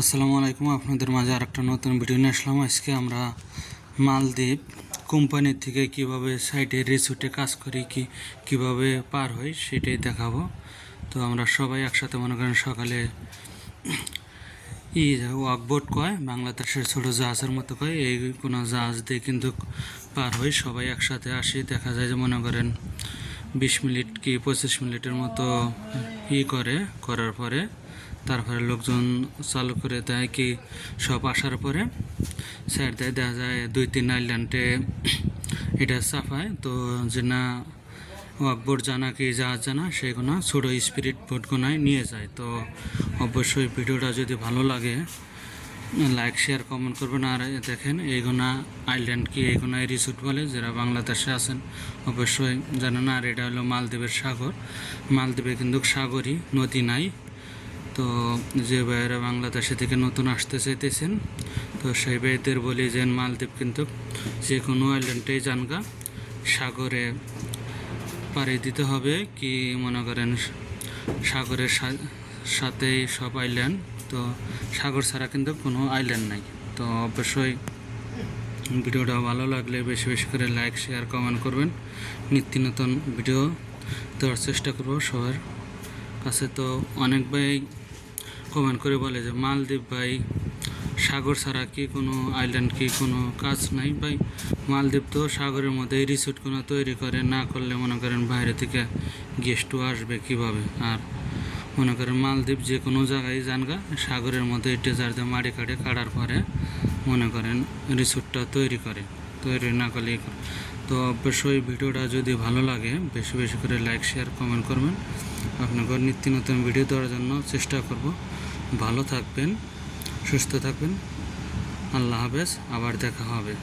আসসালামু আলাইকুম, আপনাদের মাঝে আর একটা নতুন ভিডিও নিয়ে আসলাম। আজকে আমরা মালদ্বীপ কোম্পানি থেকে কীভাবে সাইটে রিসোর্টে কাজ করি, কি, কীভাবে পার হই সেটাই দেখাবো। তো আমরা সবাই একসাথে মনে করেন সকালে ই ওয়াকবোট কয়, বাংলাদেশের ছোটো জাহাজের মতো কয়, এই কোনো জাহাজ দিয়ে কিন্তু পার হই, সবাই একসাথে আসি, দেখা যায় যে মনে করেন বিশ মিনিট কি পঁচিশ মিনিটের মতো ই করে, করার পরে তারপরে লোকজন চালু করে দেয় কি সব আসার পরে স্যার দেয়, দেখা যায় দুই তিন আইল্যান্ডে এটা চাপায়। তো যে না ওয়াকবোর্ড জানা কি জাহাজ জানা সেগুলো ছোটো স্পিরিট বোটগুনায় নিয়ে যায়। তো অবশ্যই ভিডিওটা যদি ভালো লাগে লাইক শেয়ার কমেন্ট করবেন। আর দেখেন এইগুনা আইল্যান্ড কি? এইগুনা রিসোর্ট বলে, যারা বাংলাদেশে আছেন, অবশ্যই জানেন। আর এটা হলো মালদ্বীপের সাগর। মালদ্বীপে কিন্তু সাগরই, নদী নাই। তো যে ভাইয়েরা বাংলাদেশে থেকে নতুন আসতে চাইতেছেন, তো সেই ভাইদের বলি যে, মালদ্বীপ কিন্তু যে কোনো আইল্যান্ডেই জানগা সাগরে পাড়ি দিতে হবে। কি মনে করেন, সাগরের সাথেই সব আইল্যান্ড তো সাগর ছাড়া কিন্তু কোনো আইল্যান্ড নাই। তো অবশ্যই ভিডিওটা ভালো লাগলে বেশি বেশি করে লাইক শেয়ার কমেন্ট করবেন। নিত্য নতুন ভিডিও দেওয়ার চেষ্টা করব সবার কাছে। তো অনেক ভাই কমেন্ট করে বলে যে, মালদ্বীপ ভাই, সাগর ছাড়া কি কোনো আইল্যান্ড কি কোনো কাজ নাই ভাই? মালদ্বীপ তো সাগরের মধ্যে রিসোর্ট কোনো তৈরি করে, না করলে মনে করেন বাইরে থেকে গেস্টও আসবে কীভাবে? আর মনে করেন মালদ্বীপ যে কোনো জায়গায় জানগা সাগরের মধ্যে ডেজার দিয়ে মাটি কাটে কাটার পরে মনে করেন রিসোর্টটা তৈরি করে, তৈরি না করলে করে। তো অবশ্যই ভিডিওটা যদি ভালো লাগে, বেশি বেশি করে লাইক, শেয়ার, কমেন্ট করবেন। আপনাকে নিত্য নতুন ভিডিও দেওয়ার জন্য চেষ্টা করব। ভালো থাকবেন, সুস্থ থাকবেন। আল্লাহ হাফেজ, আবার দেখা হবে।